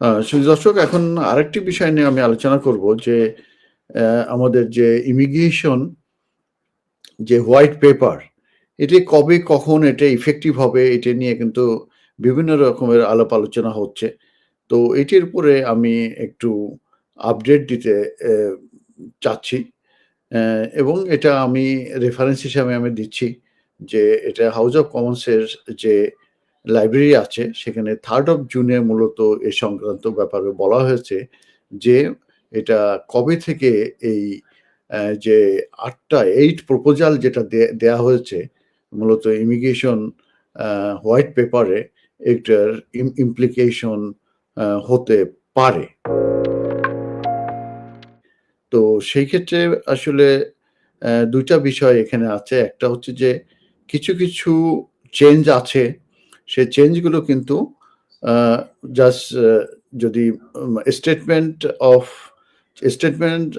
দর্শক, এখন আরেকটি বিষয় নিয়ে আমি আলোচনা করব যে আমাদের যে ইমিগ্রেশন যে হোয়াইট পেপার এটি কবে, কখন এটা ইফেক্টিভ হবে, এটা নিয়ে কিন্তু বিভিন্ন রকমের আলাপ আলোচনা হচ্ছে। তো এটির উপরে আমি একটু আপডেট দিতে চাচ্ছি এবং এটা আমি রেফারেন্স হিসাবে আমি দিচ্ছি যে, এটা হাউস অফ কমন্সের যে লাইব্রেরি আছে, সেখানে থার্ড অফ জুনে মূলত এ সংক্রান্ত ব্যাপারে বলা হয়েছে যে এটা কবে থেকে এই যে আটটা এইট প্রপোজাল যেটা দেয়া হয়েছে, মূলত ইমিগ্রেশন হোয়াইট পেপারে এটার ইমপ্লিকেশন হতে পারে। তো সেই ক্ষেত্রে আসলে দুইটা বিষয় এখানে আছে। একটা হচ্ছে যে কিছু কিছু চেঞ্জ আছে সেই চেঞ্জগুলো কিন্তু জাস্ট যদি statement of statement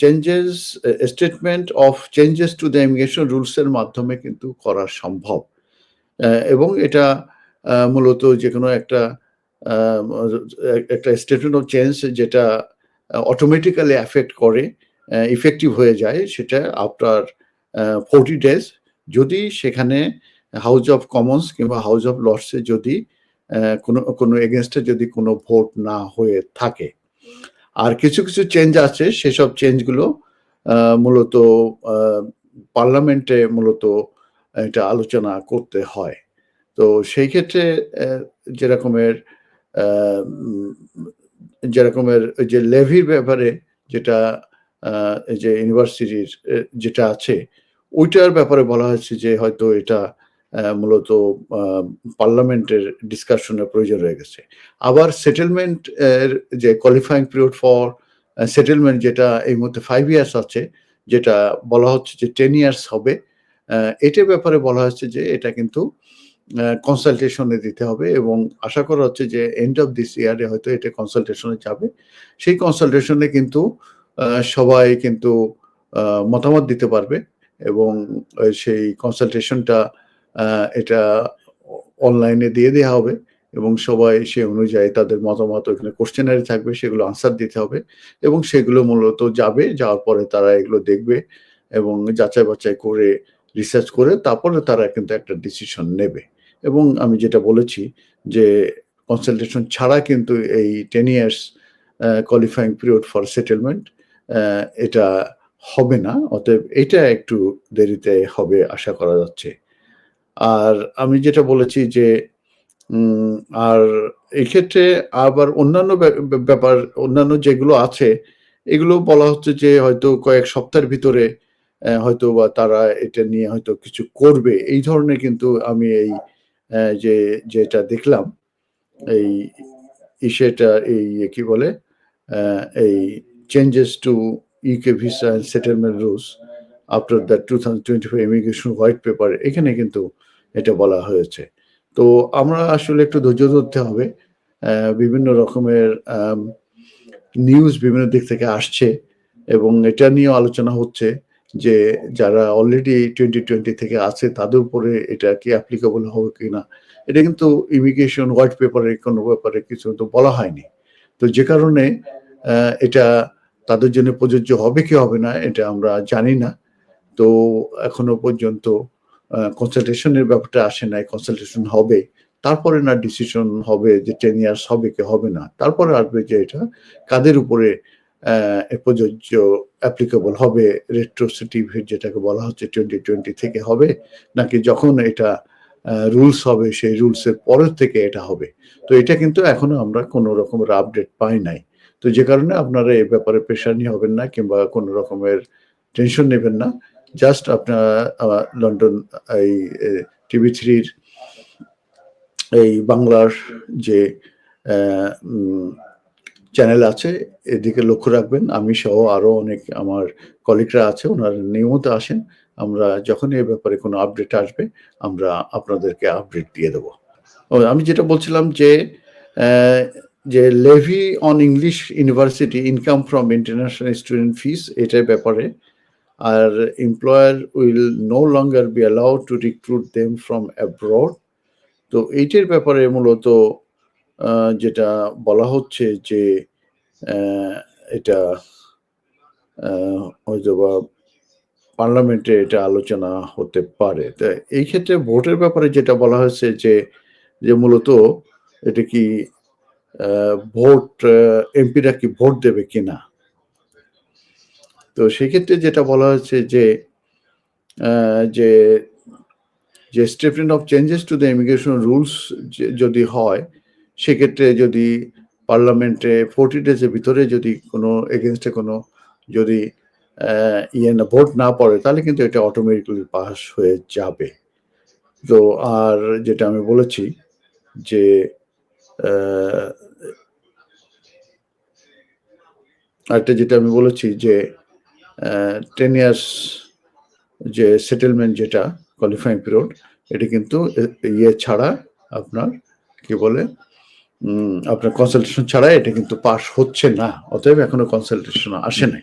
changes statement of changes to the immigration রুলসের মাধ্যমে কিন্তু করা সম্ভব। এবং এটা মূলত যে কোনো একটা একটা স্টেটমেন্ট অফ চেঞ্জ যেটা অটোমেটিক্যালি অ্যাফেক্ট করে ইফেক্টিভ হয়ে যায়, সেটা আফটার ফোর্টি ডেজ যদি সেখানে হাউস অফ কমন্স কিংবা হাউস অফ লর্ডসে যদি কোনো কোনো এগেনস্টে যদি কোনো ভোট না হয়ে থাকে। আর কিছু কিছু চেঞ্জ আছে, সেসব চেঞ্জগুলো মূলত পার্লামেন্টে মূলত এটা আলোচনা করতে হয়। তো সেই ক্ষেত্রে যেরকমের যেরকমের যে লেভির ব্যাপারে যেটা যে ইউনিভার্সিটির যেটা আছে, ওইটার ব্যাপারে বলা হয়েছে যে হয়তো এটা মূলত পার্লামেন্টের ডিসকাশনের প্রয়োজন রয়ে গেছে। আবার সেটেলমেন্ট এর যে কোয়ালিফাইং পিরিয়ড ফর সেটেলমেন্ট যেটা এই মুহূর্তে ফাইভ ইয়ার্স আছে, যেটা বলা হচ্ছে যে টেন ইয়ার্স হবে এটার ব্যাপারে বলা হচ্ছে যে এটা কিন্তু কনসালটেশনে দিতে হবে এবং আশা করা হচ্ছে যে এন্ড অফ দিস ইয়ারে হয়তো এটা কনসালটেশনে যাবে। সেই কনসালটেশনে কিন্তু সবাই কিন্তু মতামত দিতে পারবে এবং সেই কনসালটেশনটা এটা অনলাইনে দিয়ে দেওয়া হবে এবং সবাই সে অনুযায়ী তাদের মতামত ওখানে কোশ্চেনারি থাকবে, সেগুলো আনসার দিতে হবে এবং সেগুলো মূলত যাবে, যাওয়ার পরে তারা এগুলো দেখবে এবং যাচাই বাছাই করে রিসার্চ করে তারপরে তারা কিন্তু একটা ডিসিশন নেবে। এবং আমি যেটা বলেছি যে কনসালটেশন ছাড়া কিন্তু এই ten years qualifying period for settlement এটা হবে না, অতএব এটা একটু দেরিতে হবে আশা করা যাচ্ছে। আর আমি যেটা বলেছি যে আর এক্ষেত্রে আবার অন্যান্য ব্যা- ব্যা- ব্যাপার, অন্যান্য যেগুলো আছে, এগুলো বলা হচ্ছে যে, হয়তো কয়েক সপ্তাহের ভিতরে হয়তো বা তারা এটা নিয়ে হয়তো কিছু করবে। এই ধরনের কিন্তু আমি এই যে, যেটা দেখলাম, এই ইসেটা, এই কি বলে এই changes to UK visa settlement rules after the two thousand twenty five immigration white paper এখানে কিন্তু এটা বলা হয়েছে। তো আমরা আসলে একটু ধৈর্য ধরতে হবে বিভিন্ন রকমের নিউজ বিভিন্ন দিক থেকে আসছে এবং এটা নিয়েও আলোচনা হচ্ছে যে যারা অলরেডি টোয়েন্টি টোয়েন্টি থেকে আছে, তাদের উপরে এটা কি অ্যাপ্লিকেবল হবে কিনা? এটা কিন্তু ইমিগ্রেশন হোয়াইট পেপারে কোনো ব্যাপারে কিছু তো বলা হয়নি। তো যে কারণে এটা তাদের জন্য প্রযোজ্য হবে কি হবে না, এটা আমরা জানি না। তো এখনও পর্যন্ত কনসালটেশনের ব্যাপারটা আসে নাই কনসালটেশন হবে। তারপরে না ডিসিশন হবে যে টেন ইয়ার্স হবে কি হবে না। তারপরে আসবে যে এটা কাদের উপরে প্রযোজ্য অ্যাপ্লিকেবল হবে রেট্রোসিটিভ যেটাকে বলা হচ্ছে টোয়েন্টি টোয়েন্টি থেকে হবে, নাকি যখন এটা রুলস হবে সেই রুলসের পরের থেকে এটা হবে। তো এটা কিন্তু এখনও আমরা কোনো রকমের আপডেট পাই নাই। তো যে কারণে আপনারা এই ব্যাপারে পেশানি হবেন না, কিংবা কোনো রকমের টেনশন নেবেন না। জাস্ট আপনারা লন্ডন এই টিভি থ্রির এই বাংলার যে চ্যানেল আছে, এদিকে লক্ষ্য রাখবেন। আমি সহ আরও অনেক আমার কলিগরা আছে, ওনারা নিয়মিত আসেন। আমরা যখন এ ব্যাপারে কোনো আপডেট আসবে, আমরা আপনাদেরকে আপডেট দিয়ে দেবো। আমি যেটা বলছিলাম যে যে levy on English university income from international student fees এটার ব্যাপারে আর employer will no longer be allowed to recruit them from abroad তো এইটার ব্যাপারে মূলত যেটা বলা হচ্ছে যে এটা আ হয়তোবা পার্লামেন্টে এটা আলোচনা হতে পারে। তা এই ক্ষেত্রে ভোটের ব্যাপারে যেটা বলা হয়েছে যে, যে মূলত এটা কি ভোট এমপিরা কি ভোট দেবে কিনা? তো সেক্ষেত্রে যেটা বলা হয়েছে যে, যে, যে statement of changes to the immigration rules যদি হয়, সেক্ষেত্রে যদি পার্লামেন্টে 40 ডেজের ভিতরে যদি কোনো এগেইনস্ট এ কোনো যদি ইয়ে না ভোট না পড়ে তাহলে কিন্তু এটা অটোমেটিক্যালি পাস হয়ে যাবে। তো আর যেটা আমি বলেছি যে আরেকটা যেটা আমি বলেছি যে 10 ইয়ার্স যে সেটেলমেন্ট যেটা কোয়ালিফাইং পিরিয়ড এটি কিন্তু ইয়ে ছাড়া আপনার, কি বলে? আপনার কনসালটেশন ছাড়া এটা কিন্তু পাস হচ্ছে না। অতএব এখনও কনসালটেশন আসে নাই।